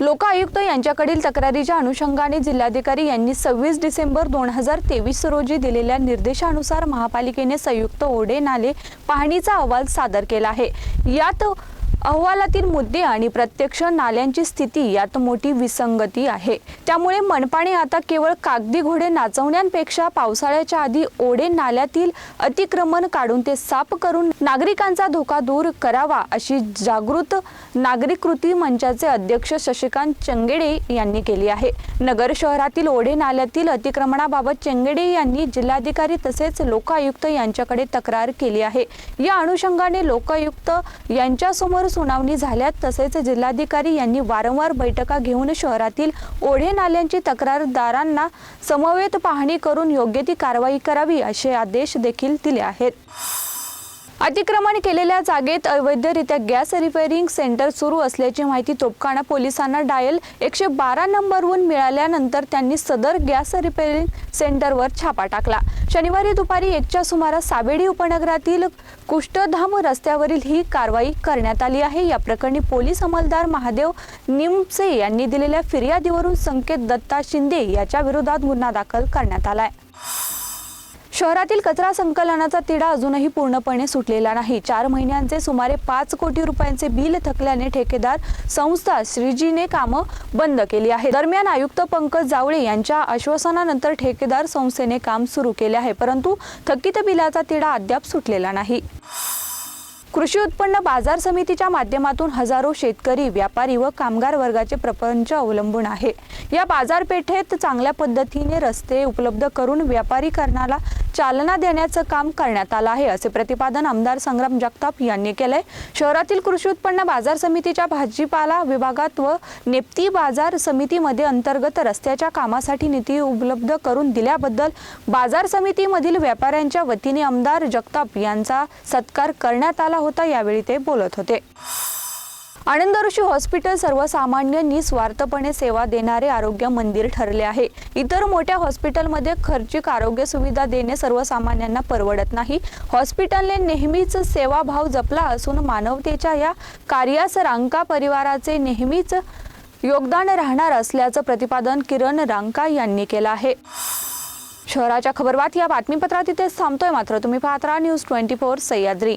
लोक आयुक्त यांच्याकडील तक्रारीच्या अनुषंगाने जिल्हाधिकारी यांनी सव्वीस डिसेंबर दोन हजार तेवीस रोजी दिलेल्या निर्देशानुसार महापालिकेने संयुक्त ओढे नाले पाहणीचा अहवाल सादर केला आहे. यात अहवालातील मुद्दे आणि प्रत्यक्ष नाल्यांची स्थिती यात मोठी विसंगती आहे. त्यामुळे मनपाने आता केवळ कागदी घोडे नाचवण्यापेक्षा पावसाळ्याच्या आधी ओढे नाल्यातील अतिक्रमण काढून ते साफ करून नागरिकांचा धोका दूर करावा अशी जागृत नागरिक कृती मंचाचे अध्यक्ष शशिकांत चंगेडे यांनी केली आहे. नगर शहरातील ओढे नाल्यातील अतिक्रमणाबाबत चेंगडे यांनी जिल्हाधिकारी तसेच लोकायुक्त यांच्याकडे तक्रार केली आहे. या अनुषंगाने लोकायुक्त यांच्यासमोर सुनावणी झाल्यात. तसेच जिल्हाधिकारी यांनी वारंवार बैठका घेऊन शहरातील ओढे नाल्यांची तक्रारदारांना समवेत पाहणी करून योग्य ती कारवाई करावी असे आदेश देखील दिले आहेत. अतिक्रमण केलेल्या जागेत अवैधरित्या गॅस रिपेअरिंग सेंटर सुरू असल्याची माहिती तोपखाना पोलिसांना डायल एकशे बारा नंबरवरून मिळाल्यानंतर त्यांनी सदर गॅस रिपेअरिंग सेंटरवर छापा टाकला. शनिवारी दुपारी एकच्या सुमारास सावेडी उपनगरातील कुष्ठधाम रस्त्यावरील ही कारवाई करण्यात आली आहे. या प्रकरणी पोलीस अंमलदार महादेव निमसे यांनी दिलेल्या फिर्यादीवरून संकेत दत्ता शिंदे याच्या विरोधात गुन्हा दाखल करण्यात आलाय. शहरातील कचरा संकलनाचा तिढा अजूनही पूर्णपणे सुटलेला नाही. चार महिन्यांचे सुमारे पाच कोटी रुपयांचे बिल थकल्याने ठेकेदार संस्था श्रीजीने कामं बंद केली आहे दरम्यान आयुक्त पंकज जावळे यांच्या आश्वासनानंतर ठेकेदार संस्थेने काम सुरू केले आहे परंतु थकीत बिलाचा तिढा अद्याप सुटलेला नाही. कृषी उत्पन्न बाजार समितीच्या माध्यमातून हजारो शेतकरी व्यापारी व कामगार वर्गाचे प्रपंच अवलंबून आहे. या बाजारपेठेत चांगल्या पद्धतीने रस्ते उपलब्ध करून व्यापारीकरणाला चालना देण्याचं काम करण्यात आलं आहे असे प्रतिपादन आमदार संग्राम जगताप यांनी केलंय. शहरातील कृषी उत्पन्न बाजार समितीच्या भाजीपाला विभागात व नेप्ती बाजार समितीमध्ये अंतर्गत रस्त्याच्या कामासाठी निधी उपलब्ध करून दिल्याबद्दल बाजार समितीमधील व्यापाऱ्यांच्या वतीने आमदार जगताप यांचा सत्कार करण्यात आला होता यावेळी ते बोलत होते. आनंद ऋषी हॉस्पिटल सर्वसामान्य निस्वार्थपणे सेवा देणारे आरोग्य मंदिर ठरले आहे. इतर मोठ्या हॉस्पिटलमध्ये खर्चिक आरोग्य सुविधा देणे सर्वसामान्यांना परवडत नाही. हॉस्पिटलने नेहमीच सेवाभाव जपला असून मानवतेच्या या कार्यास रांका परिवाराचे नेहमीच योगदान राहणार असल्याचं प्रतिपादन किरण रांका यांनी केलं आहे. शहराच्या खबरवात या बातमीपत्रात इथेच थांबतोय. मात्र तुम्ही पाहत राहा न्यूज ट्वेंटी फोर सह्याद्री.